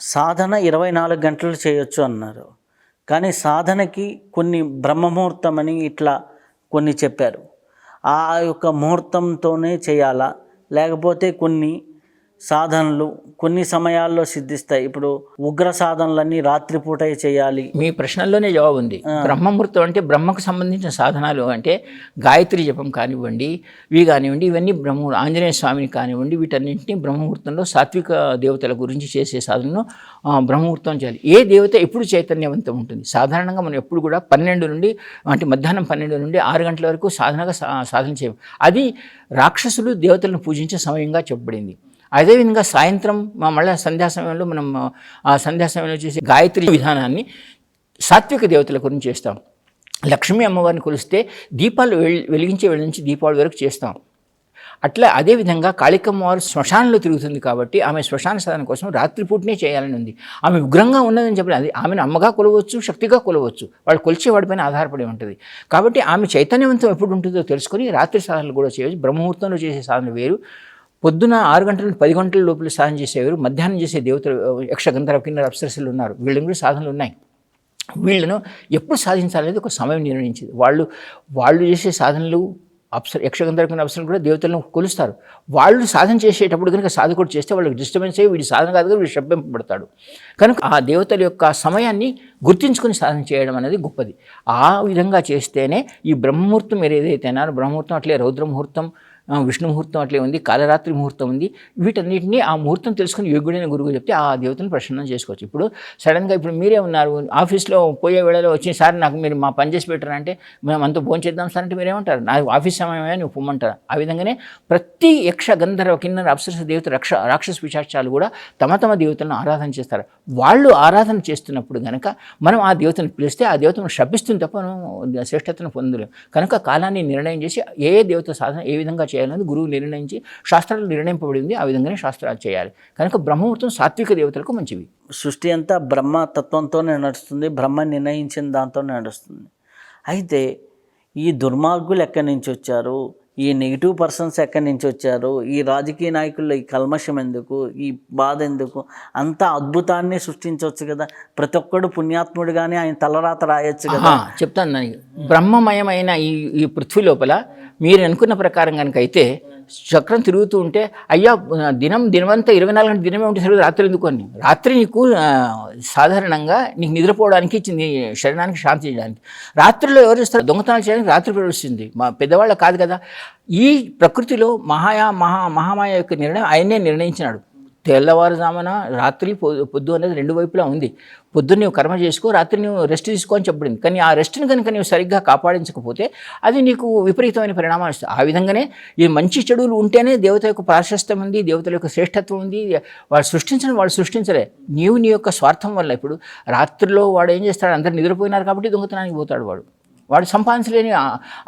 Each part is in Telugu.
సాధన ఇరవై నాలుగు గంటలు చేయొచ్చు అన్నారు. కానీ సాధనకి కొన్ని బ్రహ్మముహూర్తం అని ఇట్లా కొన్ని చెప్పారు. ఆ యొక్క ముహూర్తంతోనే చేయాలా? లేకపోతే కొన్ని సాధనలు కొన్ని సమయాల్లో సిద్ధిస్తాయి. ఇప్పుడు ఉగ్ర సాధనలన్నీ రాత్రిపూటే చేయాలి. మీ ప్రశ్నల్లోనే జవాబు ఉంది. బ్రహ్మముహూర్తం అంటే బ్రహ్మకు సంబంధించిన సాధనాలు అంటే గాయత్రి జపం కానివ్వండి ఇవి కానివ్వండి ఇవన్నీ బ్రహ్మ ఆంజనేయ స్వామిని కానివ్వండి వీటన్నింటినీ బ్రహ్మముహూర్తంలో సాత్విక దేవతల గురించి చేసే సాధనను బ్రహ్మముహూర్తం చేయాలి. ఏ దేవత ఎప్పుడు చైతన్యవంతం ఉంటుంది? సాధారణంగా మనం ఎప్పుడు కూడా పన్నెండు నుండి అంటే మధ్యాహ్నం పన్నెండు నుండి ఆరు గంటల వరకు సాధనగా సాధన చేయం. అది రాక్షసులు దేవతలను పూజించే సమయంగా చెప్పబడింది. అదేవిధంగా సాయంత్రం మా- మళ్ళీ సంధ్యా సమయంలో మనం ఆ సంధ్యా సమయంలో చేసే గాయత్రి విధానాన్ని సాత్విక దేవతల గురించి చేస్తాం. లక్ష్మీ అమ్మవారిని కొలిస్తే దీపాలు వెల్- వెలిగించే వేళ నుంచి దీపావళి వరకు చేస్తాం. అట్లా అదేవిధంగా కాళికమ్మవారు శ్మశానంలో తిరుగుతుంది కాబట్టి ఆమె శ్మశాన సాధన కోసం రాత్రిపూటనే చేయాలని ఉంది. ఆమె ఉగ్రంగా ఉన్నదని చెప్పలేదు అది ఆమెను అమ్మగా కొలవచ్చు శక్తిగా కొలవచ్చు. వాళ్ళు కొలిచేవాడిపైన ఆధారపడి ఉంటుంది. కాబట్టి ఆమె చైతన్యవంతం ఎప్పుడు ఉంటుందో తెలుసుకొని రాత్రి సాధనలు కూడా చేయవచ్చు. బ్రహ్మముహూర్తంలో చేసే సాధన వేరు. పొద్దున ఆరు గంటల నుండి పది గంటల లోపల సాధన చేసేవారు. మధ్యాహ్నం చేసే దేవతలు యక్ష గంధర్వ కిన్నర అప్సరసులు ఉన్నారు. వీళ్ళని కూడా సాధనలు ఉన్నాయి. వీళ్ళను ఎప్పుడు సాధించాలనేది ఒక సమయం నిర్ణయించింది. వాళ్ళు వాళ్ళు చేసే సాధనలు అప్సర యక్షగంధర్వమైన అప్సరలు కూడా దేవతలను కొలుస్తారు. వాళ్ళు సాధన చేసేటప్పుడు కనుక సాధకుడు చేస్తే వాళ్ళకి డిస్టర్బెన్స్ అయ్యి వీడి సాధన కాదు వీడు శబ్దింపబడతాడు. కనుక ఆ దేవతల యొక్క సమయాన్ని గుర్తించుకుని సాధన చేయడం అనేది గొప్పది. ఆ విధంగా చేస్తేనే ఈ బ్రహ్మముహూర్తం మీరు ఏదైతే అన్నారో బ్రహ్మముహూర్తం అట్లే రౌద్రముహూర్తం విష్ణు ముహూర్తం అట్లే ఉంది కాలరాత్రి ముహూర్తం ఉంది. వీటన్నిటిని ఆ ముహూర్తం తెలుసుకుని యోగ్యుడైన గురువు చెప్తే ఆ దేవతను ప్రసన్నం చేసుకోవచ్చు. ఇప్పుడు సడన్గా ఇప్పుడు మీరే ఉన్నారు ఆఫీస్లో పోయే వేళలో వచ్చి సార్ నాకు మీరు మా పని చేసి పెట్టారు అంటే మేము అంతా భోజనం చేద్దాం సార్ అంటే మీరేమంటారు? నా ఆఫీస్ సమయమే నువ్వు పొమ్మంటారు? ఆ విధంగానే ప్రతి యక్ష గంధర్వ కిన్నర అప్సరస దేవత రక్ష రాక్షస విశాక్షాలు కూడా తమ తమ దేవతలను ఆరాధన చేస్తారు. వాళ్ళు ఆరాధన చేస్తున్నప్పుడు గనక మనం ఆ దేవతను పిలిస్తే ఆ దేవతను శపిస్తుంది తప్ప మనం శ్రేష్టతను పొందలేం కనుక కాలాన్ని నిర్ణయం చేసి ఏ దేవత సాధన ఏ విధంగా చేయాలి? చేయాలనేది గురువు నిర్ణయించి శాస్త్రాలు నిర్ణయింపబడింది. ఆ విధంగానే శాస్త్రాలు చేయాలి. కనుక బ్రహ్మముహూర్తం సాత్విక దేవతలకు మంచివి. సృష్టి అంతా బ్రహ్మ తత్వంతోనే నడుస్తుంది బ్రహ్మ నిర్ణయించిన దాంతోనే నడుస్తుంది. అయితే ఈ దుర్మార్గులు ఎక్కడి నుంచి వచ్చారు? ఈ నెగిటివ్ పర్సన్స్ ఎక్కడి నుంచి వచ్చారు? ఈ రాజకీయ నాయకుల్లో ఈ కల్మషం ఎందుకు? ఈ బాధ ఎందుకు? అంత అద్భుతాన్ని సృష్టించవచ్చు కదా? ప్రతి ఒక్కడు పుణ్యాత్ముడిగానే ఆయన తలరాత రాయొచ్చు కదా? చెప్తాను బ్రహ్మమయమైన ఈ ఈ పృథ్వీ లోపల మీరు అనుకున్న ప్రకారం కనుక అయితే చక్రం తిరుగుతూ ఉంటే అయ్యా దినం దినమంతా ఇరవై నాలుగు గంటల దినమే ఉంటే సరే రాత్రి ఎందుకు అని. రాత్రి నీకు సాధారణంగా నీకు నిద్రపోవడానికి నీ శరీరానికి శాంతి చేయడానికి. రాత్రిలో ఎవరు ఇస్తారు దొంగతనాలు చేయడానికి రాత్రి ప్రవేశించింది మా పెద్దవాళ్ళ కాదు కదా. ఈ ప్రకృతిలో మహాయా మహా మహామాయ యొక్క నిర్ణయం ఆయనే నిర్ణయించినాడు. తెల్లవారుజామున రాత్రి పొ- పొద్దు అనేది రెండు వైపులా ఉంది. పొద్దున్న నువ్వు కర్మ చేసుకో రాత్రి నువ్వు రెస్ట్ తీసుకో అని చెప్పబడింది కానీ ఆ రెస్ట్ని కనుక నువ్వు సరిగ్గా కాపాడించకపోతే అది నీకు విపరీతమైన పరిణామాలు ఇస్తుంది ఆ విధంగానే ఈ మంచి చెడులు ఉంటేనే దేవత యొక్క ప్రాశస్త్యం ఉంది దేవతల యొక్క శ్రేష్టత్వం ఉంది. వాళ్ళు సృష్టించడం వాళ్ళు సృష్టించలే. నీవు నీ యొక్క స్వార్థం వల్ల ఇప్పుడు రాత్రిలో వాడు ఏం చేస్తాడు? అందరు నిద్రపోయినారు కాబట్టి దొంగతనానికి పోతాడు వాడు. వాడు సంపాదించలేని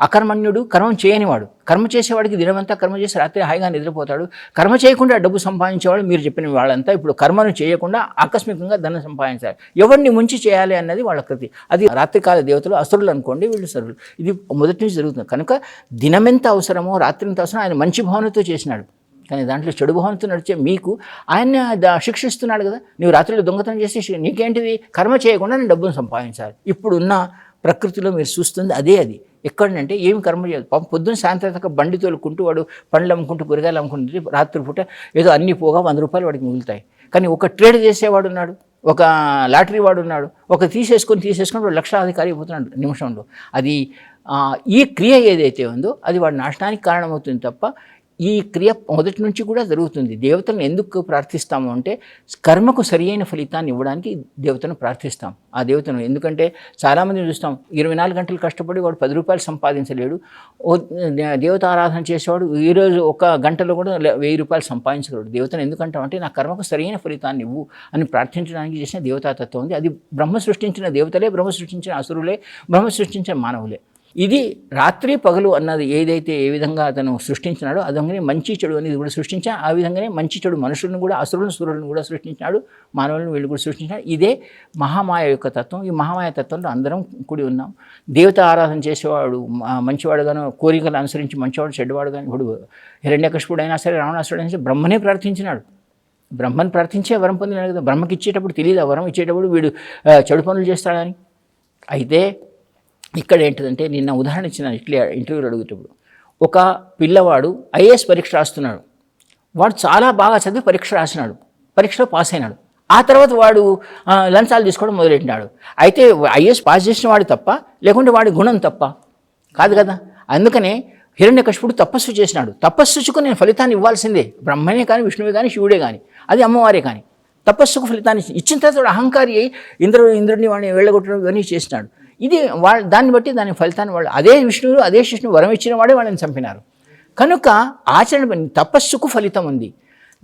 అకర్మణ్యుడు కర్మం చేయనివాడు. కర్మ చేసేవాడికి దినమంతా కర్మ చేసి రాత్రి హాయిగా నిద్రపోతాడు. కర్మ చేయకుండా డబ్బు సంపాదించేవాడు మీరు చెప్పిన వాళ్ళంతా ఇప్పుడు కర్మను చేయకుండా ఆకస్మికంగా ధనం సంపాదించాలి. ఎవరిని ముంచి చేయాలి అన్నది వాళ్ళ కృతి. అది రాత్రికాల దేవతలు అసురులు అనుకోండి వీళ్ళు సరులు ఇది మొదటి నుంచి జరుగుతుంది. కనుక దినమెంత అవసరమో రాత్రి ఎంత అవసరం ఆయన మంచి భావనతో చేసినాడు. కానీ దాంట్లో చెడు భావనతో నడిచే మీకు ఆయన శిక్షిస్తున్నాడు కదా. నువ్వు రాత్రిలో దొంగతనం చేసి నీకేంటిది? కర్మ చేయకుండా నేను డబ్బును సంపాదించాలి. ఇప్పుడున్న ప్రకృతిలో మీరు చూస్తుంది అదే అది. ఎక్కడంటే ఏమి కర్మ చేయదు. పాపం పొద్దున్న సాయంత్రం దాకా బండి తోలుకుంటూ వాడు పండ్లు అమ్ముకుంటూ కూరగాయలు అమ్ముకుంటుంటే రాత్రిపూట ఏదో అన్ని పోగా వంద రూపాయలు వాడికి మిగులుతాయి. కానీ ఒక ట్రేడ్ చేసేవాడు ఉన్నాడు ఒక లాటరీ వాడు ఉన్నాడు ఒక తీసేసుకొని తీసేసుకొని వాడు లక్షాధికారి అయిపోతున్నాడు నిమిషంలో. అది ఈ క్రియ ఏదైతే ఉందో అది వాడి నాశనానికి కారణమవుతుంది తప్ప ఈ క్రియ మొదటి నుంచి కూడా జరుగుతుంది. దేవతలను ఎందుకు ప్రార్థిస్తాము అంటే కర్మకు సరియైన ఫలితాన్ని ఇవ్వడానికి దేవతను ప్రార్థిస్తాం. ఆ దేవతను ఎందుకంటే చాలామంది చూస్తాం ఇరవై నాలుగు గంటలు కష్టపడి వాడు పది రూపాయలు సంపాదించలేడు. ఓ దేవత ఆరాధన చేసేవాడు ఈరోజు ఒక గంటలో కూడా వెయ్యి రూపాయలు సంపాదించగలడు. దేవతను ఎందుకంటాం అంటే నా కర్మకు సరైన ఫలితాన్ని ఇవ్వు అని ప్రార్థించడానికి చేసిన దేవతాతత్వం ఉంది. అది బ్రహ్మ సృష్టించిన దేవతలే బ్రహ్మ సృష్టించిన అసురులే బ్రహ్మ సృష్టించిన మానవులే. ఇది రాత్రి పగలు అన్నది ఏదైతే ఏ విధంగా అతను సృష్టించినాడో అదంగానే మంచి చెడు అనేది కూడా సృష్టించా ఆ విధంగానే మంచి చెడు మనుషులను కూడా అసురులను సురులను కూడా సృష్టించినాడు మానవులను వీళ్ళు కూడా సృష్టించినాడు ఇదే మహామాయ యొక్క తత్వం. ఈ మహామాయ తత్వంలో అందరం కూడి ఉన్నాం. దేవత ఆరాధన చేసేవాడు మంచివాడుగాను మంచివాడు కోరికలు అనుసరించి మంచివాడు చెడ్డవాడు కానీ ఇప్పుడు హిరణ్యకృష్ణుడు అయినా సరే రావణాసుడు అయినా సరే బ్రహ్మనే ప్రార్థించినాడు. బ్రహ్మను ప్రార్థించే వరం పొందినాడు కదా. బ్రహ్మకి ఇచ్చేటప్పుడు తెలియదు ఆ వరం ఇచ్చేటప్పుడు వీడు చెడు పనులు చేస్తాడని. అయితే ఇక్కడ ఏంటిదంటే నిన్న ఉదాహరణ ఇచ్చిన ఇట్లీ ఇంటర్వ్యూలు అడుగుతున్నప్పుడు ఒక పిల్లవాడు ఐఏఎస్ పరీక్ష రాస్తున్నాడు. వాడు చాలా బాగా చదివి పరీక్ష రాసినాడు. పరీక్షలో పాస్ అయినాడు. ఆ తర్వాత వాడు లంచాలు తీసుకోవడం మొదలెట్టినాడు. అయితే ఐఏఎస్ పాస్ చేసిన వాడు తప్ప లేకుంటే వాడి గుణం తప్ప. కాదు కదా? అందుకనే హిరణ్యకశిపుడు తపస్సు చేసినాడు. తపస్సుకు నేను ఫలితాన్ని ఇవ్వాల్సిందే. బ్రహ్మనే కానీ విష్ణువే కానీ శివుడే కానీ అది అమ్మవారే కానీ. తపస్సుకు ఫలితాన్ని ఇచ్చిన తర్వాత అహంకారి అయి ఇంద్రుడు ఇంద్రుడిని వాడిని వెళ్ళగొట్టడం ఇవన్నీ చేసినాడు. ఇది వాళ్ళు దాన్ని బట్టి దాని ఫలితాన్ని వాళ్ళు అదే విష్ణువు అదే విష్ణువు వరం ఇచ్చిన వాడే వాళ్ళని చంపినారు. కనుక ఆచరణ పని- తపస్సుకు ఫలితం ఉంది.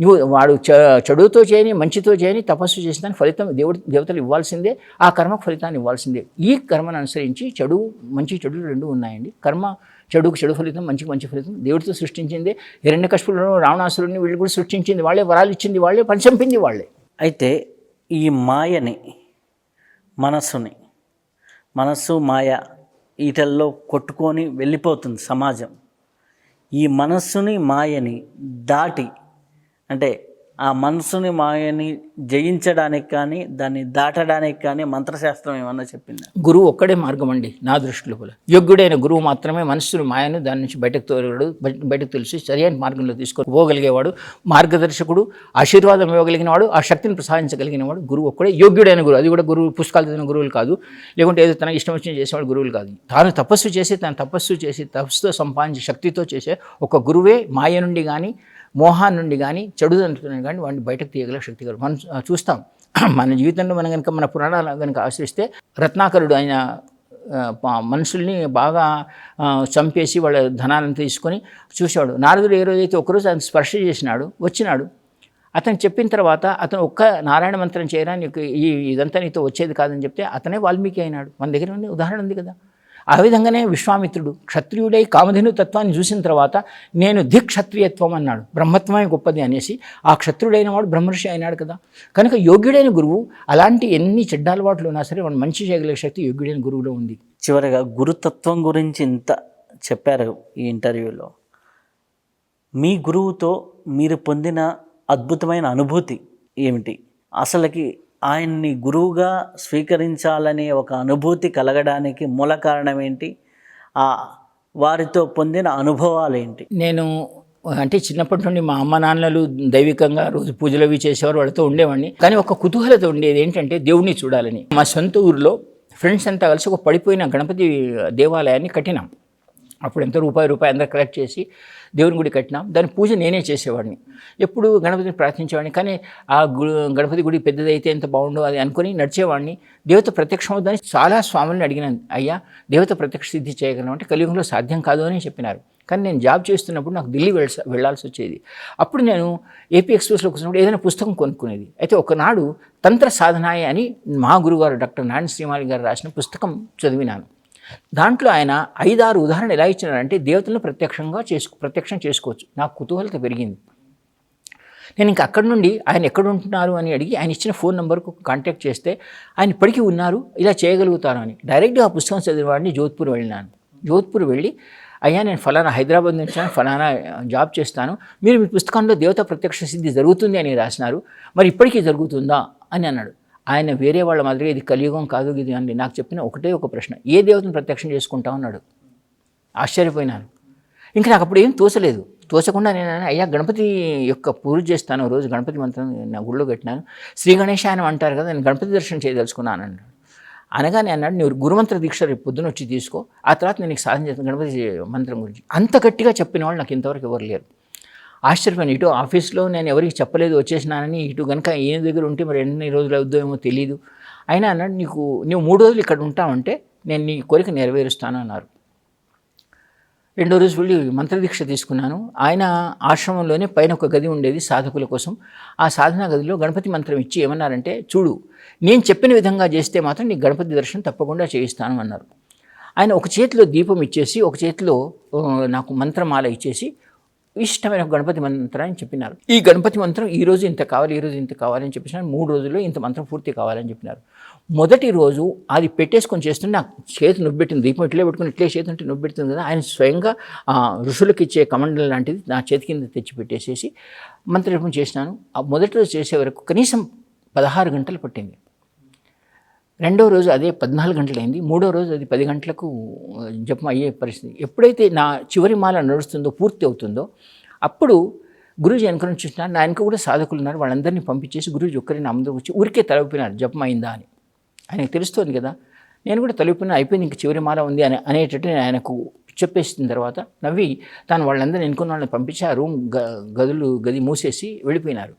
నువ్వు వాడు చ చెడుతో చేయని మంచితో చేయని తపస్సు చేసిన ఫలితం దేవుడు దేవతలు ఇవ్వాల్సిందే ఆ కర్మకు ఫలితాన్ని ఇవ్వాల్సిందే. ఈ కర్మను అనుసరించి చెడు మంచి చెడు రెండు ఉన్నాయండి. కర్మ చెడుకు చెడు ఫలితం మంచికి మంచి ఫలితం దేవుడితో సృష్టించిందే. హిరణ్యకశపులను రావణాసురుని వీళ్ళు కూడా సృష్టించింది వాళ్ళే వరాలు ఇచ్చింది వాళ్ళే పని చంపింది వాళ్ళే. అయితే ఈ మాయని మనస్సుని మనస్సు మాయ వీటల్లో కొట్టుకొని వెళ్ళిపోతుంది సమాజం. ఈ మనస్సుని మాయని దాటి అంటే ఆ మనసుని మాయని జయించడానికి కానీ దాన్ని దాటడానికి కానీ మంత్రశాస్త్రం ఏమన్నా చెప్పిందా? గురువు ఒక్కడే మార్గం అండి నా దృష్టిలో కూడా. యోగ్యుడైన గురువు మాత్రమే మనసుని మాయను దాని నుంచి బయటకు తోలగడు బయటకు తెలిసి సరైన మార్గంలో తీసుకొని పోగలిగేవాడు మార్గదర్శకుడు ఆశీర్వాదం ఇవ్వగలిగిన వాడు ఆ శక్తిని ప్రసాదించగలిగిన వాడు గురువు ఒక్కడే. యోగ్యుడైన గురువు అది కూడా గురువు పుస్తకాలు చదివిన గురువులు కాదు లేకుంటే ఏదో తనకి ఇష్టం వచ్చిన చేసేవాడు గురువులు కాదు. తాను తపస్సు చేసి తన తపస్సు చేసి తపస్సుతో సంపాదించి శక్తితో చేసే ఒక గురువే మాయ నుండి కానీ మోహాన్ నుండి కానీ చెడు కానీ వాడిని బయటకు తీయగల శక్తి గలడు మనం చూస్తాం. మన జీవితంలో మనం కనుక మన పురాణాలు కనుక ఆశ్రయిస్తే రత్నాకరుడు ఆయన మనుషుల్ని బాగా చంపేసి వాళ్ళ ధనాలను తీసుకొని చూశాడు నారదుడు ఏ రోజైతే ఒకరోజు అతను స్పర్శ చేసినాడు వచ్చినాడు. అతను చెప్పిన తర్వాత అతను ఒక్క నారాయణ మంత్రం చేయరా ఈ ఇదంతా నీతో వచ్చేది కాదని చెప్తే అతనే వాల్మీకి అయినాడు. మన దగ్గర ఉంది ఉదాహరణ ఉంది కదా. ఆ విధంగానే విశ్వామిత్రుడు క్షత్రియుడై కామధేను తత్వాన్ని చూసిన తర్వాత నేను ధిక్షత్రియత్వం అన్నాడు. బ్రహ్మత్వమే గొప్పది అనేసి ఆ క్షత్రుడైన వాడు బ్రహ్మర్షి అయినాడు కదా. కనుక యోగ్యుడైన గురువు అలాంటి ఎన్ని చెడ్డ అలవాట్లు ఉన్నా సరే వాడు మంచి చేయగలిగే శక్తి యోగ్యుడైన గురువులో ఉంది. చివరిగా గురుతత్వం గురించి ఇంత చెప్పారు ఈ ఇంటర్వ్యూలో. మీ గురువుతో మీరు పొందిన అద్భుతమైన అనుభూతి ఏమిటి? అసలుకి ఆయన్ని గురువుగా స్వీకరించాలనే ఒక అనుభూతి కలగడానికి మూల కారణం ఏంటి? ఆ వారితో పొందిన అనుభవాలు ఏంటి? నేను అంటే చిన్నప్పటి నుండి మా అమ్మ నాన్నలు దైవికంగా రోజు పూజలు అవి చేసేవారు వాళ్ళతో ఉండేవాడిని. కానీ ఒక కుతూహలత ఉండేది ఏంటంటే దేవుణ్ణి చూడాలని. మా సొంత ఊరిలో ఫ్రెండ్స్ అంతా కలిసి ఒక పడిపోయిన గణపతి దేవాలయాన్ని కట్టినాం. అప్పుడు ఎంత రూపాయి రూపాయి అందరూ కలెక్ట్ చేసి దేవుని గుడి కట్టినాం. దాని పూజ నేనే చేసేవాడిని. ఎప్పుడు గణపతిని ప్రార్థించేవాడిని. కానీ ఆ గు గణపతి గుడి పెద్దదైతే ఎంత బాగుండో అది అనుకుని నడిచేవాడిని. దేవత ప్రత్యక్షం అవుతుందని చాలా స్వాములను అడిగినాను. అయ్యా దేవత ప్రత్యక్ష సిద్ధి చేయగలం అంటే కలియుగంలో సాధ్యం కాదు అని చెప్పినారు. కానీ నేను జాబ్ చేస్తున్నప్పుడు నాకు ఢిల్లీ వెళ్ళ వెళ్ళాల్సి వచ్చేది. అప్పుడు నేను ఏపీ ఎక్స్ప్రెస్లో కూర్చున్నప్పుడు ఏదైనా పుస్తకం కొనుక్కునేది. అయితే ఒకనాడు తంత్ర సాధనాయ అని మా గురుగారు డాక్టర్ నారాయణ శ్రీమాలి గారు రాసిన పుస్తకం చదివినాను. దాంట్లో ఆయన ఐదారు ఉదాహరణ ఎలా ఇచ్చినారంటే దేవతలను ప్రత్యక్షంగా చేసుకు ప్రత్యక్షం చేసుకోవచ్చు. నాకు కుతూహలత పెరిగింది. నేను ఇంక అక్కడి నుండి ఆయన ఎక్కడ ఉంటున్నారు అని అడిగి ఆయన ఇచ్చిన ఫోన్ నెంబర్కు కాంటాక్ట్ చేస్తే ఆయన ఇప్పటికీ ఉన్నారు ఇలా చేయగలుగుతారు అని. డైరెక్ట్గా ఆ పుస్తకం చదివేవాడిని జోధ్పూర్ వెళ్ళినాను. జోధ్పూర్ వెళ్ళి అయ్యా నేను ఫలానా హైదరాబాద్ నుంచి ఫలానా జాబ్ చేస్తాను మీరు మీ పుస్తకంలో దేవత ప్రత్యక్ష సిద్ధి జరుగుతుంది అని రాసినారు మరి ఇప్పటికీ జరుగుతుందా అని అన్నాడు. ఆయన వేరే వాళ్ళ మాదిరిగా ఇది కలియుగం కాదు ఇది అని నాకు చెప్పిన ఒకటే ఒక ప్రశ్న. ఏ దేవతను ప్రత్యక్షం చేసుకుంటావు అన్నాడు ఆశ్చర్యపోయినాను. ఇంకా నాకు అప్పుడు ఏం తోచలేదు. తోచకుండా నేను అయ్యా గణపతి యొక్క పూజ చేస్తాను రోజు గణపతి మంత్రం నా గుళ్ళో కట్టినాను శ్రీ గణేశాయనం అంటారు కదా నేను గణపతి దర్శనం చేయదలుచుకున్నాను అన్నాడు. అనగానే అన్నాడు నువ్వు గురుమంత్ర దీక్ష రేపు పొద్దున వచ్చి తీసుకో ఆ తర్వాత నేను నీకు సాధన చేస్తాను గణపతి మంత్రం గురించి. అంత గట్టిగా చెప్పిన వాళ్ళు నాకు ఇంతవరకు ఎవరు లేరు. ఆశ్చర్యపోయాను. ఇటు ఆఫీస్లో నేను ఎవరికి చెప్పలేదు వచ్చేసినానని ఇటు కనుక ఈయన దగ్గర ఉంటే మరి ఎన్ని రోజులు అవుద్దో ఏమో తెలియదు అయినా అన్నాడు నీకు నువ్వు మూడు రోజులు ఇక్కడ ఉంటావంటే నేను నీ కోరిక నెరవేరుస్తాను అన్నారు రెండో రోజు వెళ్ళి మంత్రదీక్ష తీసుకున్నాను. ఆయన ఆశ్రమంలోనే పైన ఒక గది ఉండేది సాధకుల కోసం. ఆ సాధనా గదిలో గణపతి మంత్రం ఇచ్చి ఏమన్నారంటే చూడు నేను చెప్పిన విధంగా చేస్తే మాత్రం నీకు గణపతి దర్శనం తప్పకుండా చేయిస్తాను అన్నారు. ఆయన ఒక చేతిలో దీపం ఇచ్చేసి ఒక చేతిలో నాకు మంత్రమాల ఇచ్చేసి ఇష్టమైన గణపతి మంత్రాన్ని చెప్పినారు. ఈ గణపతి మంత్రం ఈ రోజు ఇంత కావాలి ఈ రోజు ఇంత కావాలని చెప్పేసి మూడు రోజుల్లో ఇంత మంత్రం పూర్తి కావాలని చెప్పినారు. మొదటి రోజు అది పెట్టేసుకొని చేస్తుంటే నాకు చేతి నొబ్బెట్టింది దీపం ఇట్లే పెట్టుకుని ఇట్లే చేతి ఉంటే నొబ్బెడుతుంది కదా. ఆయన స్వయంగా ఆ ఋషులకు ఇచ్చే కమండలం లాంటిది నా చేతి కింద తెచ్చి పెట్టేసేసి మంత్రజపం చేసినాను. ఆ మొదటి రోజు చేసే వరకు కనీసం పదహారు గంటలు పట్టింది. రెండో రోజు అదే పద్నాలుగు గంటలైంది. మూడో రోజు అది పది గంటలకు జపం అయ్యే పరిస్థితి. ఎప్పుడైతే నా చివరి మాల నడుస్తుందో పూర్తి అవుతుందో అప్పుడు గురూజీ వెనక నుంచి చూసినారు నా వెనక కూడా సాధకులు ఉన్నారు. వాళ్ళందరినీ పంపించేసి గురూజీ ఒక్కరిని నా వచ్చి ఊరికే తలపినారు జపం అయిందా అని. ఆయనకు తెలుస్తోంది కదా. నేను కూడా తలుపున అయిపోయింది ఇంక చివరి మాల ఉంది అని అనేటట్టు నేను ఆయనకు చెప్పేసిన తర్వాత నవ్వి తాను వాళ్ళందరినీ ఎన్నుకున్న వాళ్ళని పంపించి ఆ రూమ్ గదులు గది మూసేసి వెళ్ళిపోయినారు.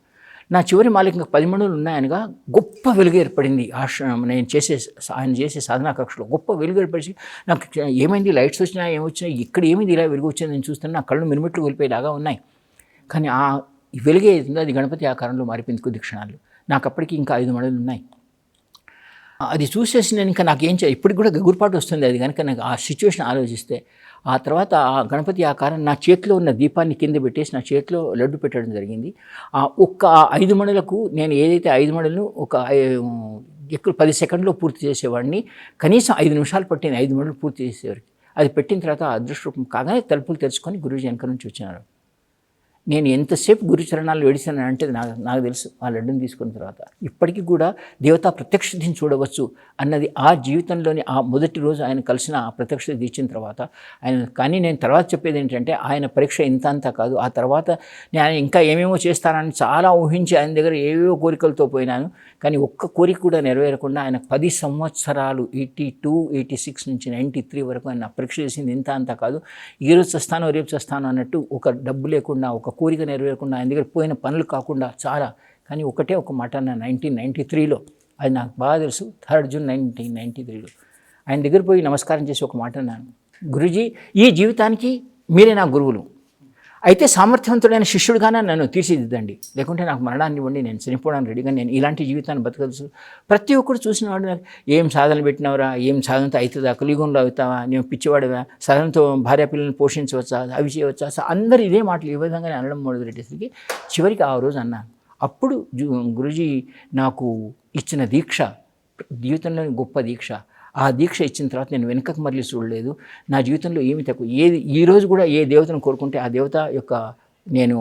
నా చివరి మాలిక ఇంకా పది మణులు ఉన్నాయనగా గొప్ప వెలుగు ఏర్పడింది. ఆశ్రమం నేను చేసే ఆయన చేసే సాధనా కక్షలో గొప్ప వెలుగు ఏర్పడి నాకు ఏమైంది? లైట్స్ వచ్చినా ఏమొచ్చినాయి ఇక్కడ ఏమైంది? ఇలా వెలుగు వచ్చింది నేను చూస్తున్నా నా కళ్ళు మిరుమిట్లు వెళ్ళిపోయేలాగా ఉన్నాయి. కానీ ఆ వెలుగే ఏదో అది గణపతి ఆకారంలో మారిపోయింది కొద్ది క్షణాలు నాకు అప్పటికి ఇంకా ఐదు మడులు ఉన్నాయి. అది చూసేసి నేను ఇంకా నాకేం చేయాలి ఇప్పటికి కూడా గగురుపాటు వస్తుంది. అది కనుక నాకు ఆ సిచ్యువేషన్ ఆలోచిస్తే ఆ తర్వాత ఆ గణపతి ఆకారం నా చేతిలో ఉన్న దీపాన్ని కింద పెట్టేసి నా చేతిలో లడ్డు పెట్టడం జరిగింది. ఆ ఒక్క ఐదు మణులకు నేను ఏదైతే ఐదు మణులను ఒక ఎక్కువ పది సెకండ్లో పూర్తి చేసేవాడిని కనీసం ఐదు నిమిషాలు పట్టింది ఐదు మణులు పూర్తి చేసేవారికి. అది పెట్టిన తర్వాత అదృష్టరూపం కాగానే తలుపులు తెరుచుకొని గురుజీ వెనక నుంచి వచ్చినారు. నేను ఎంతసేపు గురుచరణాలు చరణాలు అంటే నాకు నాకు తెలుసు ఆ లడ్డుని తీసుకున్న తర్వాత. ఇప్పటికీ కూడా దేవతా ప్రత్యక్షతని చూడవచ్చు అన్నది ఆ జీవితంలోని ఆ మొదటి రోజు ఆయన కలిసిన ఆ ప్రత్యక్ష ఇచ్చిన తర్వాత. ఆయన కానీ నేను తర్వాత చెప్పేది ఏంటంటే ఆయన పరీక్ష ఇంత అంతా కాదు. ఆ తర్వాత నేను ఇంకా ఏమేమో చేస్తానని చాలా ఊహించి ఆయన దగ్గర ఏవేవో కోరికలతో పోయినాను. కానీ ఒక్క కోరిక కూడా నెరవేరకుండా ఆయన పది సంవత్సరాలు ఎయిటీ టూ ఎయిటీ సిక్స్ నుంచి నైంటీ త్రీ వరకు ఆయన పరీక్ష చేసింది ఇంత అంతా కాదు. ఈ రోజు చేస్తాను రేపు చేస్తాను అన్నట్టు ఒక డబ్బు లేకుండా ఒక కోరిక నెరవేరకుండా ఆయన దగ్గర పోయిన పనులు కాకుండా చాలా. కానీ ఒకటే ఒక మాట నైన్టీన్ నైంటీ త్రీలో అది నాకు బాగా తెలుసు థర్డ్ జూన్ నైన్టీన్ నైంటీ త్రీలో ఆయన దగ్గర పోయి నమస్కారం చేసి ఒక మాట అన్నాను. గురుజీ ఈ జీవితానికి మీరే నా గురువులు. అయితే సామర్థ్యవంతుడైన శిష్యుడిగానే నన్ను తీర్చిదిద్దండి. లేకుంటే నాకు మరణాన్ని ఇవ్వండి నేను చనిపోవడానికి రెడీగా నేను ఇలాంటి జీవితాన్ని బతకలుసు ప్రతి ఒక్కరు చూసిన వాడు నాకు, ఏం సాధన పెట్టినవరా? ఏం సాధనతో అవుతుందా? కలియుగంలో అవుతావా? నేను పిచ్చివాడివా? సాధనతో భార్య పిల్లల్ని పోషించవచ్చా? అవి చేయవచ్చా? అసలు అందరు ఇదే మాటలు ఈ విధంగానే అనడం మొదలుపెట్టేసరికి చివరికి ఆ రోజు అన్నాను అప్పుడు గురుజీ నాకు ఇచ్చిన దీక్ష జీవితంలోని గొప్ప దీక్ష ఆ దీక్ష ఇచ్చిన తర్వాత నేను వెనుకకు మరలి చూడలేదు. నా జీవితంలో ఏమి తక్కువ ఏది ఈ రోజు కూడా ఏ దేవతను కోరుకుంటే ఆ దేవత యొక్క నేను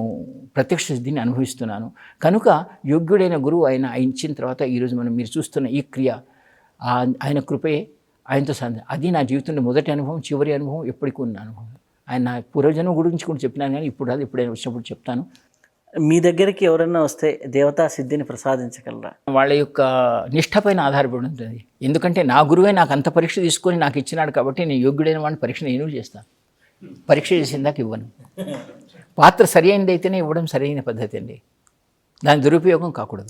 ప్రత్యక్ష సిద్ధిని అనుభవిస్తున్నాను. కనుక యోగ్యుడైన గురువు ఆయన ఇచ్చిన తర్వాత ఈరోజు మనం మీరు చూస్తున్న ఈ క్రియ ఆయన కృపయే ఆయనతో సంధ అది నా జీవితంలో మొదటి అనుభవం చివరి అనుభవం ఎప్పటికీ ఉన్న అనుభవం. ఆయన నా పూర్వజన్మ గురించి కూడా చెప్పినాను కానీ ఇప్పుడు అది ఎప్పుడైనా వచ్చినప్పుడు చెప్తాను. మీ దగ్గరికి ఎవరైనా వస్తే దేవతా సిద్ధిని ప్రసాదించగలరా? వాళ్ళ యొక్క నిష్ఠపైన ఆధారపడి ఉంటుంది. ఎందుకంటే నా గురువే నాకు అంత పరీక్ష తీసుకొని నాకు ఇచ్చినాడు కాబట్టి నేను యోగ్యుడైన వాడిని పరీక్ష నేను చేస్తాను. పరీక్ష చేసిన ఇవ్వను. పాత్ర సరి అయినది అయితేనే ఇవ్వడం సరైన పద్ధతి అండి. దాని దురుపయోగం కాకూడదు.